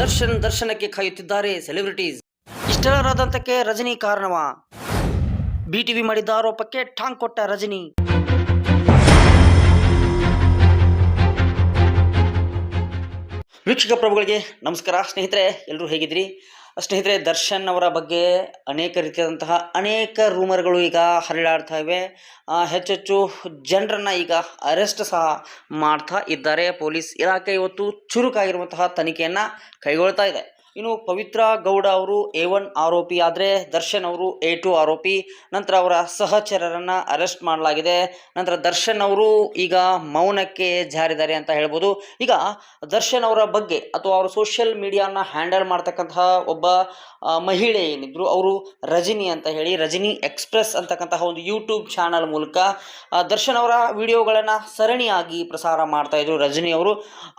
ದರ್ಶನ್ ದರ್ಶನಕ್ಕೆ ಕಾಯುತ್ತಿದ್ದಾರೆ ಸೆಲೆಬ್ರಿಟೀಸ್. ಇಷ್ಟರಾದಂತಕ್ಕೆ ರಜನಿ ಕಾರಣವ? ಬಿಟಿವಿ ಮಾಡಿದ್ದ ಆರೋಪಕ್ಕೆ ಠಾಂಗ್ ಕೊಟ್ಟ ರಜನಿ. ವೀಕ್ಷಕ ಪ್ರಭುಗಳಿಗೆ ನಮಸ್ಕಾರ, ಸ್ನೇಹಿತರೆ ಎಲ್ಲರೂ ಹೇಗಿದ್ರಿ ಸ್ನೇಹಿತರೆ, ದರ್ಶನ್ ಅವರ ಬಗ್ಗೆ ಅನೇಕ ರೀತಿಯಾದಂತಹ ಅನೇಕ ರೂಮರ್ಗಳು ಈಗ ಹರಿದಾಡ್ತಾ ಇವೆ. ಹೆಚ್ಚೆಚ್ಚು ಜನರನ್ನು ಈಗ ಅರೆಸ್ಟ್ ಸಹ ಮಾಡ್ತಾ ಇದ್ದಾರೆ. ಪೊಲೀಸ್ ಇಲಾಖೆ ಇವತ್ತು ಚುರುಕಾಗಿರುವಂತಹ ತನಿಖೆಯನ್ನ ಕೈಗೊಳ್ತಾ ಇದೆ. ಇನ್ನು ಪವಿತ್ರ ಗೌಡ ಅವರು ಎ ಒನ್ ಆರೋಪಿ ಆದರೆ ದರ್ಶನ್ ಅವರು ಎ ಟು ಆರೋಪಿ. ನಂತರ ಅವರ ಸಹಚರರನ್ನು ಅರೆಸ್ಟ್ ಮಾಡಲಾಗಿದೆ. ನಂತರ ದರ್ಶನ್ ಅವರು ಈಗ ಮೌನಕ್ಕೆ ಜಾರಿದ್ದಾರೆ ಅಂತ ಹೇಳ್ಬೋದು. ಈಗ ದರ್ಶನ್ ಅವರ ಬಗ್ಗೆ ಅಥವಾ ಅವರು ಸೋಷಿಯಲ್ ಮೀಡಿಯಾನ ಹ್ಯಾಂಡಲ್ ಮಾಡ್ತಕ್ಕಂತಹ ಒಬ್ಬ ಮಹಿಳೆ ಏನಿದ್ರು, ಅವರು ರಜನಿ ಅಂತ ಹೇಳಿ, ರಜನಿ ಎಕ್ಸ್ಪ್ರೆಸ್ ಅಂತಕ್ಕಂತಹ ಒಂದು ಯೂಟ್ಯೂಬ್ ಚಾನಲ್ ಮೂಲಕ ದರ್ಶನ್ ಅವರ ವಿಡಿಯೋಗಳನ್ನು ಸರಣಿಯಾಗಿ ಪ್ರಸಾರ ಮಾಡ್ತಾ ಇದ್ರು ರಜನಿ ಅವರು.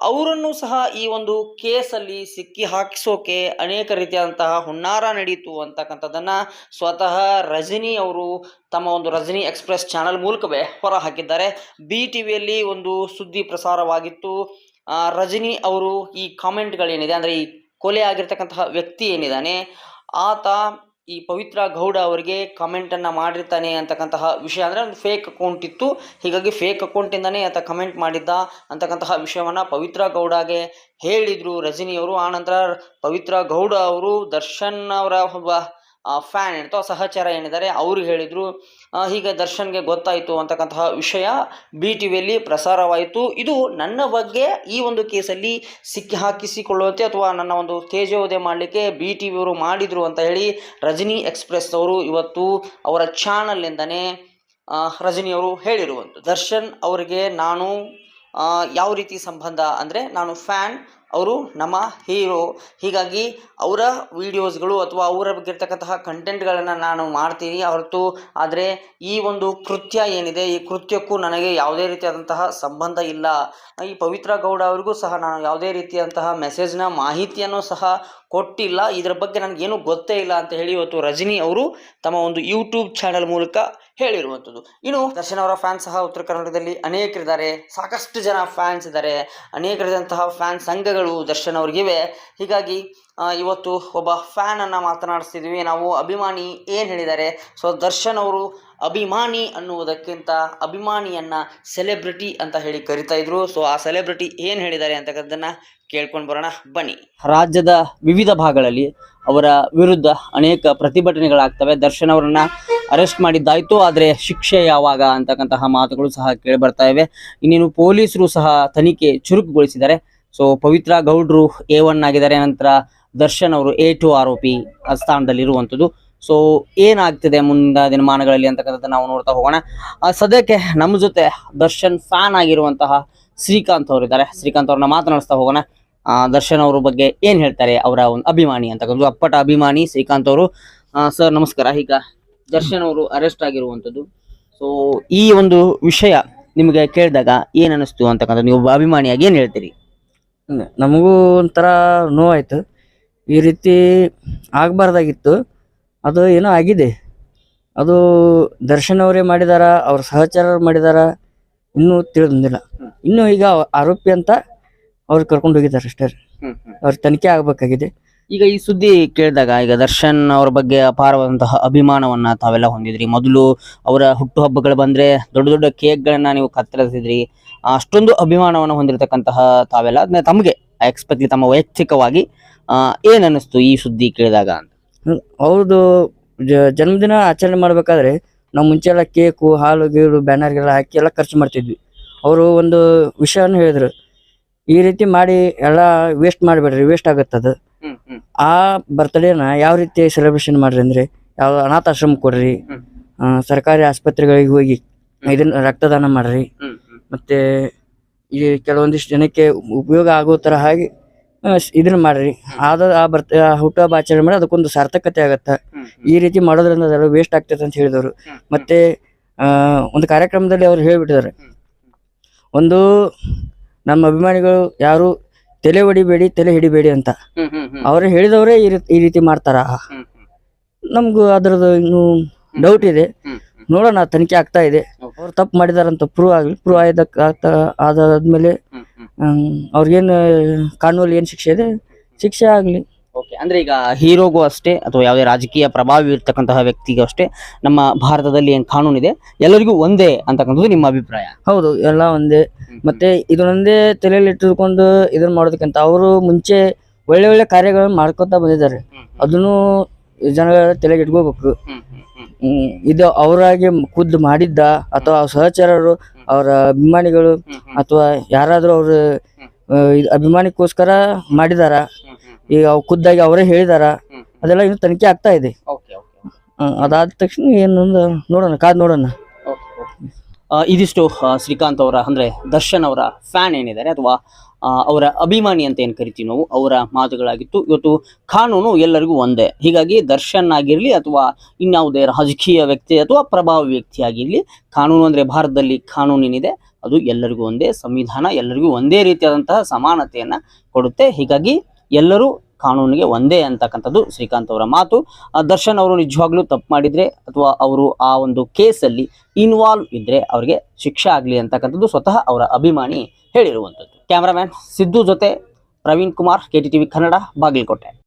ಅವರನ್ನು ಸಹ ಈ ಒಂದು ಕೇಸಲ್ಲಿ ಸಿಕ್ಕಿ ಹಾಕಿಸೋಕೆ ಅನೇಕ ರೀತಿಯಾದಂತಹ ಹುನ್ನಾರ ನಡೀತು ಅಂತಕ್ಕಂಥದ್ದನ್ನು ಸ್ವತಃ ರಜನಿ ಅವರು ತಮ್ಮ ಒಂದು ರಜನಿ ಎಕ್ಸ್ಪ್ರೆಸ್ ಚಾನಲ್ ಮೂಲಕವೇ ಹೊರ ಹಾಕಿದ್ದಾರೆ ಬಿ ಟಿ ವಿಯಲ್ಲಿ ಒಂದು ಸುದ್ದಿ ಪ್ರಸಾರವಾಗಿತ್ತು. ರಜನಿ ಅವರು ಈ ಕಾಮೆಂಟ್ಗಳೇನಿದೆ, ಅಂದರೆ ಈ ಕೊಲೆ ಆಗಿರ್ತಕ್ಕಂತಹ ವ್ಯಕ್ತಿ ಏನಿದ್ದಾನೆ, ಆತ ಈ ಪವಿತ್ರ ಗೌಡ ಅವರಿಗೆ ಕಮೆಂಟನ್ನು ಮಾಡಿರ್ತಾನೆ ಅಂತಕ್ಕಂತಹ ವಿಷಯ ಅಂದರೆ ಒಂದು ಫೇಕ್ ಅಕೌಂಟ್ ಇತ್ತು. ಹೀಗಾಗಿ ಫೇಕ್ ಅಕೌಂಟಿಂದನೇ ಆತ ಕಮೆಂಟ್ ಮಾಡಿದ್ದ ಅಂತಕ್ಕಂತಹ ವಿಷಯವನ್ನು ಪವಿತ್ರ ಗೌಡಗೆ ಹೇಳಿದರು ರಜನಿಯವರು. ಆನಂತರ ಪವಿತ್ರ ಗೌಡ ಅವರು ದರ್ಶನ್ ಅವರ ಒಬ್ಬ ಫ್ಯಾನ್ ಏನಿತ್ತು ಸಹಚರ ಏನಿದ್ದಾರೆ ಅವರು ಹೇಳಿದರು ಹೀಗೆ ದರ್ಶನ್ಗೆ ಗೊತ್ತಾಯಿತು ಅಂತಕ್ಕಂತಹ ವಿಷಯ ಬಿ ಟಿ ವಿಯಲ್ಲಿ ಪ್ರಸಾರವಾಯಿತು. ಇದು ನನ್ನ ಬಗ್ಗೆ ಈ ಒಂದು ಕೇಸಲ್ಲಿ ಸಿಕ್ಕಿ ಹಾಕಿಸಿಕೊಳ್ಳುವಂತೆ ಅಥವಾ ನನ್ನ ಒಂದು ತೇಜೋದಯ ಮಾಡಲಿಕ್ಕೆ ಬಿ ಟಿ ವಿಯವರು ಮಾಡಿದರು ಅಂತ ಹೇಳಿ ರಜನಿ ಎಕ್ಸ್ಪ್ರೆಸ್ ಅವರು ಇವತ್ತು ಅವರ ಚಾನಲ್ನಿಂದನೇ ರಜನಿಯವರು ಹೇಳಿರುವಂಥದ್ದು. ದರ್ಶನ್ ಅವರಿಗೆ ನಾನು ಯಾವ ರೀತಿ ಸಂಬಂಧ ಅಂದರೆ ನಾನು ಫ್ಯಾನ್ ಅವರು ನಮ್ಮ ಹೀರೋ. ಹೀಗಾಗಿ ಅವರ ವೀಡಿಯೋಸ್ಗಳು ಅಥವಾ ಅವರ ಬಗ್ಗೆ ಇರ್ತಕ್ಕಂತಹ ಕಂಟೆಂಟ್ಗಳನ್ನು ನಾನು ಮಾಡ್ತೀನಿ, ಹೊರತು ಆದರೆ ಈ ಒಂದು ಕೃತ್ಯ ಏನಿದೆ, ಈ ಕೃತ್ಯಕ್ಕೂ ನನಗೆ ಯಾವುದೇ ರೀತಿಯಾದಂತಹ ಸಂಬಂಧ ಇಲ್ಲ. ಈ ಪವಿತ್ರ ಗೌಡ ಅವರಿಗೂ ಸಹ ನಾನು ಯಾವುದೇ ರೀತಿಯಾದಂತಹ ಮೆಸೇಜ್ನ ಮಾಹಿತಿಯನ್ನು ಸಹ ಕೊಟ್ಟಿಲ್ಲ. ಇದರ ಬಗ್ಗೆ ನನಗೇನು ಗೊತ್ತೇ ಇಲ್ಲ ಅಂತ ಹೇಳಿ ಇವತ್ತು ರಜನಿ ಅವರು ತಮ್ಮ ಒಂದು ಯೂಟ್ಯೂಬ್ ಚಾನಲ್ ಮೂಲಕ ಹೇಳಿರುವಂಥದ್ದು. ಇನ್ನು ದರ್ಶನ್ ಅವರ ಫ್ಯಾನ್ಸ್ ಸಹ ಉತ್ತರ ಕರ್ನಾಟಕದಲ್ಲಿ ಅನೇಕರಿದ್ದಾರೆ. ಸಾಕಷ್ಟು ಜನ ಫ್ಯಾನ್ಸ್ ಇದ್ದಾರೆ. ಅನೇಕರಿದಂತಹ ಫ್ಯಾನ್ ಸಂಘಗಳು ದರ್ಶನ್ ಅವ್ರಿಗಿವೆ. ಹೀಗಾಗಿ ಇವತ್ತು ಒಬ್ಬ ಫ್ಯಾನನ್ನು ಮಾತನಾಡಿಸ್ತಿದ್ವಿ ನಾವು ಅಭಿಮಾನಿ ಏನು ಹೇಳಿದ್ದಾರೆ? ಸೊ ದರ್ಶನ್ ಅವರು ಅಭಿಮಾನಿ ಅನ್ನುವುದಕ್ಕಿಂತ ಅಭಿಮಾನಿಯನ್ನು ಸೆಲೆಬ್ರಿಟಿ ಅಂತ ಹೇಳಿ ಕರಿತಾ ಇದ್ರು. ಸೊ ಆ ಸೆಲೆಬ್ರಿಟಿ ಏನು ಹೇಳಿದ್ದಾರೆ ಅಂತಕ್ಕದ್ದನ್ನು ಕೇಳ್ಕೊಂಡು ಬರೋಣ. ಬನ್ನಿ. ರಾಜ್ಯದ ವಿವಿಧ ಭಾಗಗಳಲ್ಲಿ ಅವರ ವಿರುದ್ಧ ಅನೇಕ ಪ್ರತಿಭಟನೆಗಳಾಗ್ತವೆ. ದರ್ಶನ್ ಅವರನ್ನು ಅರೆಸ್ಟ್ ಮಾಡಿದ್ದಾಯಿತು. ಆದರೆ ಶಿಕ್ಷೆ ಯಾವಾಗ ಅಂತಕ್ಕಂತಹ ಮಾತುಗಳು ಸಹ ಕೇಳಿಬರ್ತಾ ಇವೆ. ಇನ್ನೇನು ಪೊಲೀಸರು ಸಹ ತನಿಖೆ ಚುರುಕುಗೊಳಿಸಿದ್ದಾರೆ. ಸೊ ಪವಿತ್ರ ಗೌಡ್ರು ಎ ಒನ್ ಆಗಿದ್ದಾರೆ, ನಂತರ ದರ್ಶನ್ ಅವರು ಎ ಟು ಆರೋಪಿ ಸ್ಥಾನದಲ್ಲಿ ಇರುವಂಥದ್ದು ಸೊ ಏನಾಗ್ತಿದೆ ಮುಂದ ದಿನಮಾನಗಳಲ್ಲಿ ಅಂತಕ್ಕಂಥದ್ದು ನಾವು ನೋಡ್ತಾ ಹೋಗೋಣ. ಸದ್ಯಕ್ಕೆ ನಮ್ಮ ಜೊತೆ ದರ್ಶನ್ ಫ್ಯಾನ್ ಆಗಿರುವಂತಹ ಶ್ರೀಕಾಂತ್ ಅವರು ಇದ್ದಾರೆ ಶ್ರೀಕಾಂತ್ ಅವ್ರನ್ನ ಮಾತನಾಡಿಸ್ತಾ ಹೋಗೋಣ. ದರ್ಶನ್ ಅವ್ರ ಬಗ್ಗೆ ಏನ್ ಹೇಳ್ತಾರೆ, ಅವರ ಒಂದು ಅಭಿಮಾನಿ ಅಂತಕ್ಕಂಥದ್ದು. ಅಪ್ಪಟ ಅಭಿಮಾನಿ ಶ್ರೀಕಾಂತ್ ಅವರು. ಸರ್, ನಮಸ್ಕಾರ. ಈಗ ದರ್ಶನ್ ಅವರು ಅರೆಸ್ಟ್ ಆಗಿರುವಂಥದ್ದು. ಸೊ ಈ ಒಂದು ವಿಷಯ ನಿಮಗೆ ಕೇಳಿದಾಗ ಏನ್ ಅನ್ನಿಸ್ತು ಅಂತಕ್ಕಂಥದ್ದು? ನೀವು ಅಭಿಮಾನಿಯಾಗಿ ಏನ್ ಹೇಳ್ತೀರಿ? ನಮಗೂ ಒಂಥರ ನೋವಾಯ್ತು. ಈ ರೀತಿ ಆಗಬಾರ್ದಾಗಿತ್ತು. ಅದು ಏನೋ ಆಗಿದೆ. ಅದು ದರ್ಶನ್ ಅವರೇ ಮಾಡಿದಾರ ಅವ್ರ ಸಹಚರರು ಮಾಡಿದಾರ ಇನ್ನೂ ತಿಳಿದಿಲ್ಲ ಇನ್ನೂ ಈಗ ಆರೋಪಿ ಅಂತ ಅವ್ರು ಕರ್ಕೊಂಡು ಹೋಗಿದ್ದಾರೆ ಅಷ್ಟೇ. ಅವ್ರ ತನಿಖೆ ಆಗ್ಬೇಕಾಗಿದೆ. ಈಗ ಈ ಸುದ್ದಿ ಕೇಳಿದಾಗ ಈಗ ದರ್ಶನ್ ಅವ್ರ ಬಗ್ಗೆ ಅಪಾರವಾದಂತಹ ಅಭಿಮಾನವನ್ನ ತಾವೆಲ್ಲ ಹೊಂದಿದ್ರಿ. ಮೊದಲು ಅವರ ಹುಟ್ಟುಹಬ್ಬಗಳು ಬಂದ್ರೆ ದೊಡ್ಡ ದೊಡ್ಡ ಕೇಕ್ಗಳನ್ನ ನೀವು ಕತ್ತರಿಸಿದ್ರಿ. ಅಷ್ಟೊಂದು ಅಭಿಮಾನವನ್ನು ಹೊಂದಿರತಕ್ಕಂತಹ ತಾವೆಲ್ಲ ಅದನ್ನ ತಮಗೆ ಎಕ್ಸ್ಪೆಕ್ಟ್ಲಿ ತಮ್ಮ ವೈಯಕ್ತಿಕವಾಗಿ ಏನ್ ಈ ಸುದ್ದಿ ಕೇಳಿದಾಗ ಅಂತ. ಅವ್ರದ್ದು ಜನ್ಮದಿನ ಆಚರಣೆ ಮಾಡ್ಬೇಕಾದ್ರೆ ನಾವು ಮುಂಚೆ ಎಲ್ಲ ಕೇಕು, ಹಾಲು ಗೀಲು ಬ್ಯಾನರ್ಗೆಲ್ಲ ಹಾಕಿ ಎಲ್ಲ ಖರ್ಚು ಮಾಡ್ತಿದ್ವಿ. ಅವರು ಒಂದು ವಿಷಯವನ್ನು ಹೇಳಿದ್ರು. ಈ ರೀತಿ ಮಾಡಿ ಎಲ್ಲ ವೇಸ್ಟ್ ಮಾಡಬೇಡ್ರಿ ವೇಸ್ಟ್ ಆಗುತ್ತದು. ಆ ಬರ್ತ್ಡೇನ ಯಾವ ರೀತಿ ಸೆಲೆಬ್ರೇಷನ್ ಮಾಡ್ರಿ ಅಂದ್ರೆ ಯಾವ ಅನಾಥಾಶ್ರಮ ಕೊಡ್ರಿ ಸರ್ಕಾರಿ ಆಸ್ಪತ್ರೆಗಳಿಗೆ ಹೋಗಿ ಇದನ್ನ ರಕ್ತದಾನ ಮಾಡ್ರಿ. ಮತ್ತೆ ಈ ಕೆಲವೊಂದಿಷ್ಟು ಜನಕ್ಕೆ ಉಪಯೋಗ ಆಗೋ ತರ ಹಾಗೆ ಇದನ್ನ ಮಾಡ್ರಿ. ಆದ ಆ ಬರ್ತ ಹುಟ್ಟು ಹಬ್ಬ ಆಚರಣೆ ಮಾಡಿ ಅದಕ್ಕೊಂದು ಸಾರ್ಥಕತೆ ಆಗತ್ತ. ಈ ರೀತಿ ಮಾಡೋದ್ರಿಂದ ಅದೆಲ್ಲ ವೇಸ್ಟ್ ಆಗ್ತೈತೆ ಅಂತ ಹೇಳಿದವರು. ಮತ್ತೆ ಆ, ಒಂದು ಕಾರ್ಯಕ್ರಮದಲ್ಲಿ ಅವ್ರು ಹೇಳ್ಬಿಟ್ಟಿದ್ದಾರೆ. ಒಂದು ನಮ್ಮ ಅಭಿಮಾನಿಗಳು ಯಾರು ತಲೆ ಹೊಡಿಬೇಡಿ ತಲೆ ಹಿಡಿಬೇಡಿ ಅಂತ. ಅವ್ರು ಹೇಳಿದವರೇ ಈ ರೀತಿ- ಈ ರೀತಿ ಮಾಡ್ತಾರ. ನಮ್ಗೂ ಅದ್ರದ್ದು ಇನ್ನು ಡೌಟ್ ಇದೆ. ನೋಡೋಣ ತನಿಖೆ ಆಗ್ತಾ ಇದೆ. ಅವ್ರು ತಪ್ಪು ಮಾಡಿದಾರಂತ ಪ್ರೂವ್ ಆಗ್ಲಿ ಪ್ರೂವ್ ಆಯ್ದಕ್ ಆಗ್ತಾ ಆದಾದ್ಮೇಲೆ ಅವ್ರಿಗೇನು ಕಾನೂನಲ್ಲಿ ಏನ್ ಶಿಕ್ಷೆ ಇದೆ? ಶಿಕ್ಷೆ ಆಗ್ಲಿ. ಓಕೆ ಅಂದ್ರೆ ಈಗ ಹೀರೋಗೂ ಅಷ್ಟೇ ಅಥವಾ ಯಾವುದೇ ರಾಜಕೀಯ ಪ್ರಭಾವ ಇರ್ತಕ್ಕಂತಹ ವ್ಯಕ್ತಿಗೂ ಅಷ್ಟೇ ನಮ್ಮ ಭಾರತದಲ್ಲಿ ಏನ್ ಕಾನೂನಿದೆ ಎಲ್ಲರಿಗೂ ಒಂದೇ ಅಂತಕ್ಕಂಥದ್ದು ನಿಮ್ಮ ಅಭಿಪ್ರಾಯ? ಹೌದು ಎಲ್ಲ ಒಂದೇ. ಮತ್ತೆ ಇದನ್ನೊಂದೇ ತಲೆಯಲ್ಲಿ ಇಟ್ಟುಕೊಂಡು ಇದನ್ನ ಮಾಡೋದಕ್ಕಿಂತ ಅವರು ಮುಂಚೆ ಒಳ್ಳೆ ಒಳ್ಳೆ ಕಾರ್ಯಗಳನ್ನ ಮಾಡ್ಕೊತಾ ಬಂದಿದ್ದಾರೆ. ಅದನ್ನು ಜನಗಳ ತಲೆಗೆ ಇಟ್ಕೋಬೇಕು. ಇದು ಅವರಾಗಿ ಖುದ್ದು ಮಾಡಿದ್ದ ಅಥವಾ ಸಹಚರರು ಅವರ ಅಭಿಮಾನಿಗಳು ಅಥವಾ ಯಾರಾದ್ರೂ ಅವರು ಇದ್ ಅಭಿಮಾನಿಗೋಸ್ಕರ ಮಾಡಿದಾರ? ಈಗ ಅವ್ ಖುದ್ದಾಗಿ ಅವರೇ ಹೇಳಿದಾರ ಅದೆಲ್ಲ ಇನ್ನು ತನಿಖೆ ಆಗ್ತಾ ಇದೆ. ಓಕೆ ಅದಾದ ತಕ್ಷಣ ಏನೊಂದು ನೋಡೋಣ ಕಾದ್ ನೋಡೋಣ. ಆ, ಇದಿಷ್ಟು ಆ, ಶ್ರೀಕಾಂತ್ ಅವರ ಅಂದ್ರೆ ದರ್ಶನ್ ಅವರ ಫ್ಯಾನ್ ಏನಿದ್ದಾರೆ ಅಥವಾ ಆ, ಅವರ ಅಭಿಮಾನಿ ಅಂತ ಏನು ಕರಿತೀವಿ ನಾವು ಅವರ ಮಾತುಗಳಾಗಿತ್ತು. ಇವತ್ತು ಕಾನೂನು ಎಲ್ಲರಿಗೂ ಒಂದೇ. ಹೀಗಾಗಿ ದರ್ಶನ್ ಆಗಿರಲಿ ಅಥವಾ ಇನ್ಯಾವುದೇ ರಾಜಕೀಯ ವ್ಯಕ್ತಿ ಅಥವಾ ಪ್ರಭಾವ ವ್ಯಕ್ತಿ ಆಗಿರಲಿ ಕಾನೂನು ಅಂದ್ರೆ ಭಾರತದಲ್ಲಿ ಕಾನೂನೇನಿದೆ ಅದು ಎಲ್ಲರಿಗೂ ಒಂದೇ. ಸಂವಿಧಾನ ಎಲ್ಲರಿಗೂ ಒಂದೇ ರೀತಿಯಾದಂತಹ ಸಮಾನತೆಯನ್ನ ಕೊಡುತ್ತೆ. ಹೀಗಾಗಿ ಎಲ್ಲರೂ ಕಾನೂನಿಗೆ ಒಂದೇ ಅಂತಕ್ಕಂಥದ್ದು ಶ್ರೀಕಾಂತ್ ಅವರ ಮಾತು. ದರ್ಶನ್ ಅವರು ನಿಜವಾಗ್ಲೂ ತಪ್ಪು ಮಾಡಿದರೆ ಅಥವಾ ಅವರು ಆ ಒಂದು ಕೇಸಲ್ಲಿ ಇನ್ವಾಲ್ವ್ ಇದ್ದರೆ ಅವರಿಗೆ ಶಿಕ್ಷೆ ಆಗಲಿ ಅಂತಕ್ಕಂಥದ್ದು ಸ್ವತಃ ಅವರ ಅಭಿಮಾನಿ ಹೇಳಿರುವಂಥದ್ದು. ಕ್ಯಾಮ್ರಾಮ್ಯಾನ್ ಸಿದ್ದು ಜೊತೆ ಪ್ರವೀಣ್ ಕುಮಾರ್, ಕೆ ಟಿ ಕನ್ನಡ, ಬಾಗಲಕೋಟೆ.